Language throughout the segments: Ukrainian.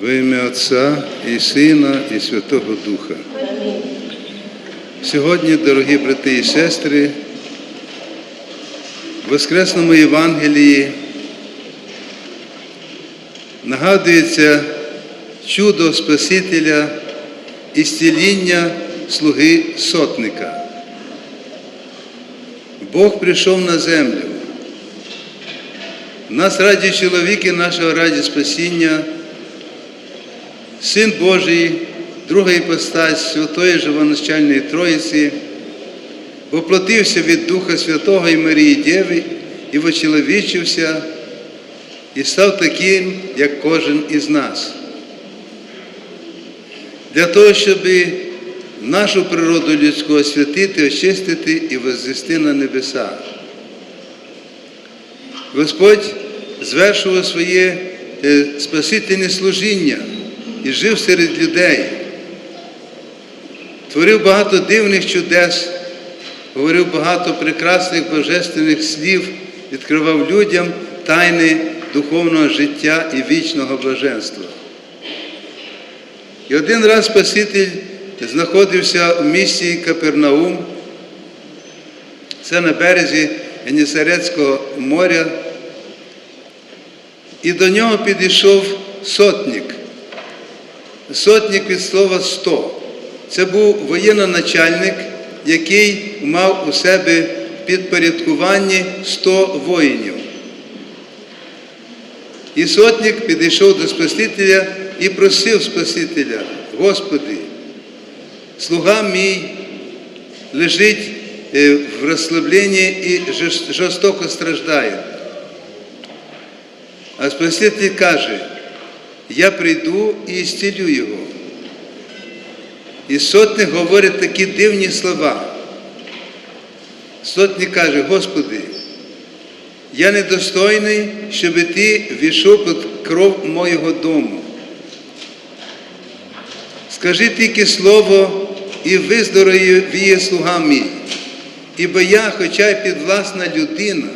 Во ім'я Отця і Сина, і Святого Духа. Сьогодні, дорогі брати і сестри, в Воскресному Євангелії нагадується чудо Спасителя і зціління слуги сотника. Бог прийшов на землю. Нас раді чоловіки, нашого раді спасіння, Син Божий, друга іпостась Святої Живоначальної Троїці, воплотився від Духа Святого і Марії Дєви і вочеловічився, і став таким, як кожен із нас. Для того, щоб нашу природу людську освятити, очистити і возвести на небеса. Господь звершував своє е, спасительне служіння і жив серед людей, творив багато дивних чудес, говорив багато прекрасних божественних слів, відкривав людям тайни духовного життя і вічного блаженства. І один раз Спаситель знаходився у місті Капернаум, це на березі Генісарецького моря, і до нього підійшов сотник. Сотник від слова сто. Це був воєнноначальник, який мав у себе підпорядкуванні 100 воїнів. І сотник підійшов до Спасителя і просив Спасителя, Господи, слуга мій лежить е, в розслабленні і жорстоко страждає. А Спаситель каже, я прийду і зцілю його. І сотник говорить такі дивні слова. Сотник каже, Господи, я недостойний, щоб ти війшов під кров моєго дому. Скажи тільки слово і виздоровіє слуга мій. Ібо я, хоча й підвласна людина,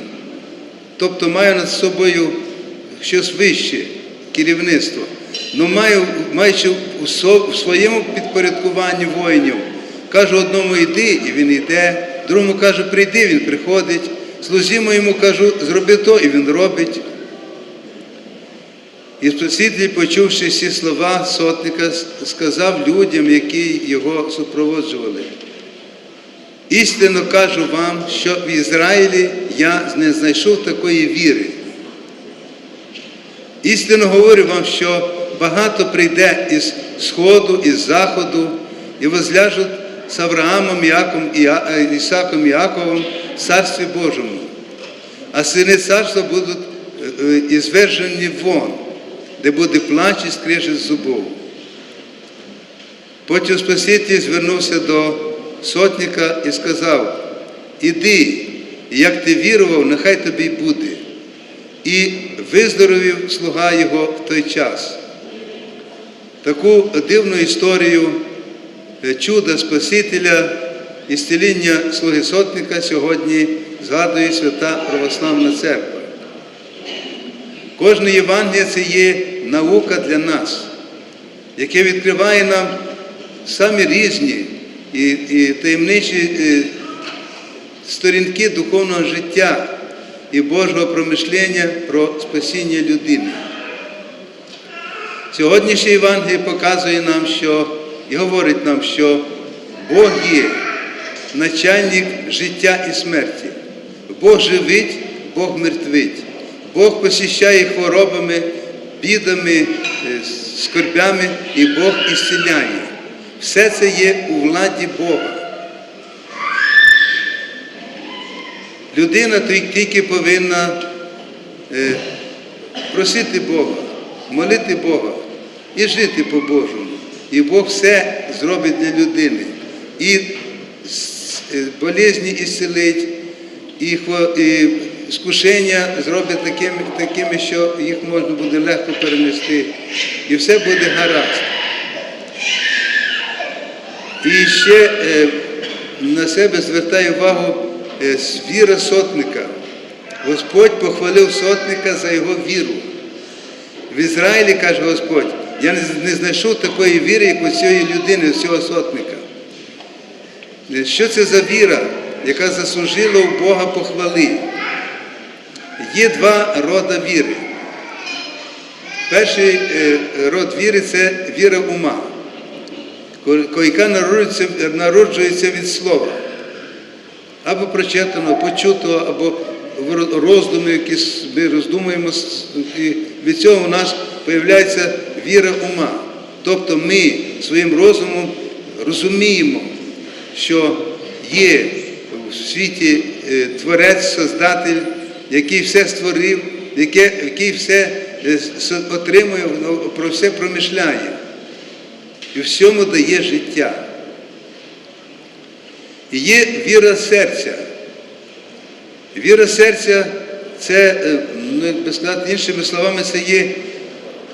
тобто маю над собою щось вище керівництво, але маю, маючи в своєму підпорядкуванні воїнів, кажу одному йди, і він йде, другому кажу, прийди, він приходить, слузі моєму кажу, зроби то, і він робить. І Спаситель, почувши всі слова сотника, сказав людям, які його супроводжували. Істинно кажу вам, що в Ізраїлі я не знайшов такої віри. Істинно говорю вам, що багато прийде із Сходу, із Заходу, і возляжуть з Авраамом, Іа- е, Ісаком Яковом в Царстві Божому. А сини царства будуть е, е, звержені вон, де буде плач і скрежет зубов. Потім Спаситель звернувся до сотника і сказав: Іди, як ти вірував, нехай тобі буде. І виздоровів слуга його в той час. Таку дивну історію е, чуда Спасителя і зціління слуги сотника сьогодні згадує Свята Православна Церква. Кожне Євангеліє це є наука для нас, яке відкриває нам самі різні і, і таємничі е, сторінки духовного життя і Божого промишлення про спасіння людини. Сьогоднішнє Євангеліє показує нам, що і говорить нам, що Бог є начальник життя і смерті. Бог живить, Бог мертвить. Бог посіщає хворобами, бідами, е, скорбями, і Бог ісціляє. Все це є у владі Бога. Людина тільки- повинна е, просити Бога, молити Бога і жити по-божому. І Бог все зробить для людини. І е, болезні ісцелить, і, скушення зробить такими, такими, що їх можна буде легко перенести. І все буде гаразд. І ще е, на себе звертає увагу віра сотника. Господь похвалив сотника за його віру. В Ізраїлі, каже Господь, я не, знайшов такої віри, як у цієї людини, у цього сотника. Що це за віра, яка заслужила у Бога похвали? Є два рода віри. Перший е, род віри це віра ума, яка народжується від слова. Або прочитаного, почутого, або роздуми, якісь ми роздумуємо, і від цього у нас з'являється віра ума. Тобто ми своїм розумом розуміємо, що є в світі е, Творець, Создатель, який все створив, який все е, отримує, про все промишляє. І всьому дає життя. Є віра серця. Віра серця це, е, ну, іншими словами, це є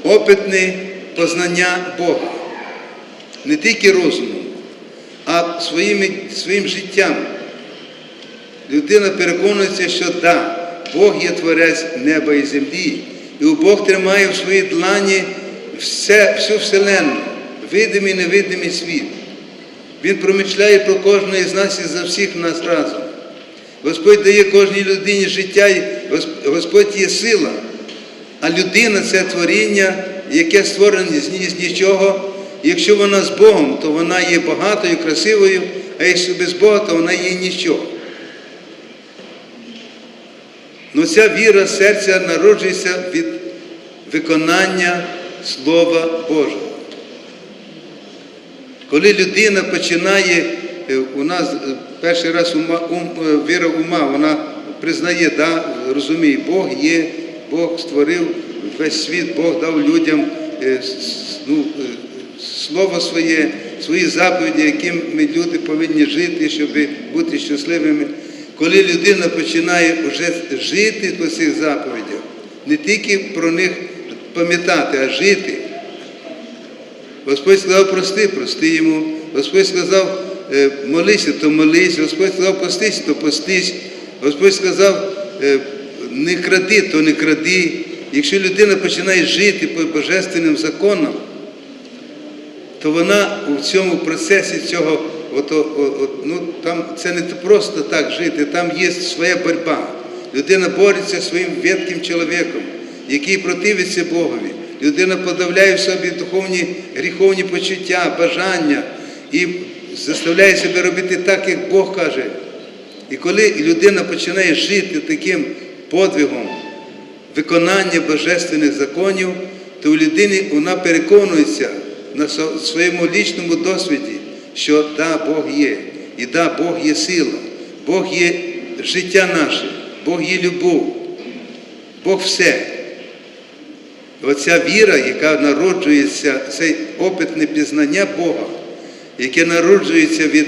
опитне познання Бога. Не тільки розумом, а своїми, своїм життям. Людина переконується, що да, Бог є творець неба і землі, і Бог тримає в своїй длані все, всю вселенну, видимий і невидимий світ. Він промишляє про кожного із нас і за всіх нас разом. Господь дає кожній людині життя, і Господь є сила, а людина це творіння, яке створене з нічого. Якщо вона з Богом, то вона є багатою, красивою, а якщо без Бога, то вона є нічого. Ну ця віра серця народжується від виконання Слова Божого. Коли людина починає, е, у нас е, перший раз ума, ум, е, віра ума, вона признає, да, розуміє, Бог є, Бог створив весь світ, Бог дав людям ну, слово своє, свої заповіді, яким ми люди повинні жити, щоб бути щасливими. Коли людина починає вже жити по цих заповідях, не тільки про них пам'ятати, а жити. Господь сказав, прости, прости йому. Господь сказав, е, молися, то молись. Господь сказав, постись, то постись. Господь сказав, е, не кради, то не кради. Якщо людина починає жити по божественним законам, то вона у цьому процесі цього, от, от, от, ну, там це не просто так жити, там є своя боротьба. Людина бореться своїм ветким чоловіком, який противиться Богові. Людина подавляє в собі духовні гріховні почуття, бажання і заставляє себе робити так, як Бог каже. І коли людина починає жити таким подвигом виконання божественних законів, то у людини вона переконується на своєму лічному досвіді, що да, Бог є, і да, Бог є сила, Бог є життя наше, Бог є любов, Бог все. Оця віра, яка народжується, це опитне пізнання Бога, яке народжується від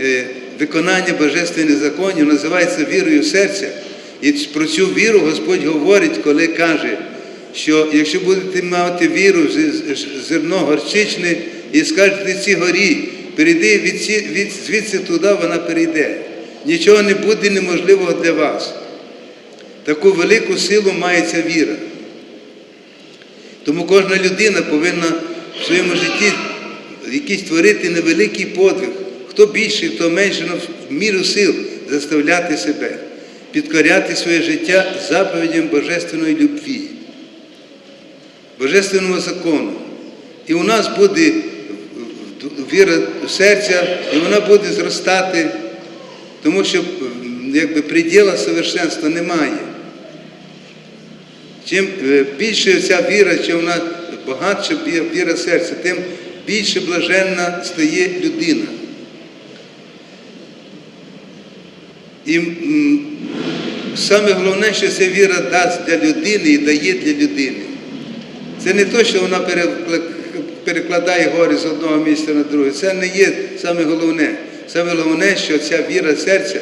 е, виконання божественних законів, називається вірою серця. І про цю віру Господь говорить, коли каже, що якщо будете мати віру зерно горчичне і скажете цій горі, перейди від, ці- від звідси туди, вона перейде. Нічого не буде неможливого для вас. Таку велику силу має ця віра. Тому кожна людина повинна в своєму житті якийсь творити невеликий подвиг. Хто більший, хто менше, але в міру сил заставляти себе, підкоряти своє життя заповідям Божественної любві, Божественного закону. І у нас буде віра в серця, і вона буде зростати, тому що якби приділа совершенства немає. Чим е, більше ця віра, чим вона багатша віра серця, тим більше блаженна стає людина. І саме головне, що ця віра дасть для людини і дає для людини. Це не те, що вона перекладає гори з одного місця на друге. Це не є саме головне. Саме головне, що ця віра серця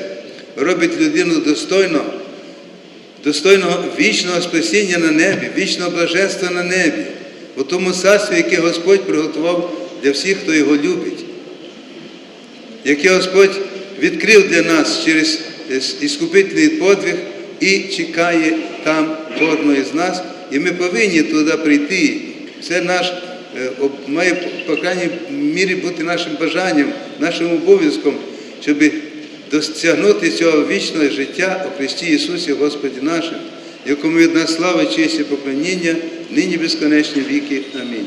робить людину достойно достойного вічного спасіння на небі, вічного блаженства на небі, у тому царстві, яке Господь приготував для всіх, хто його любить, яке Господь відкрив для нас через іскупительний подвиг і чекає там кожного з нас. І ми повинні туди прийти. Це наш е, має, по крайній мірі, бути нашим бажанням, нашим обов'язком, щоб досягнути цього вічного життя у Христі Ісусі Господі нашим, якому від нас слава, честь і поклоніння, нині безконечні віки. Амінь.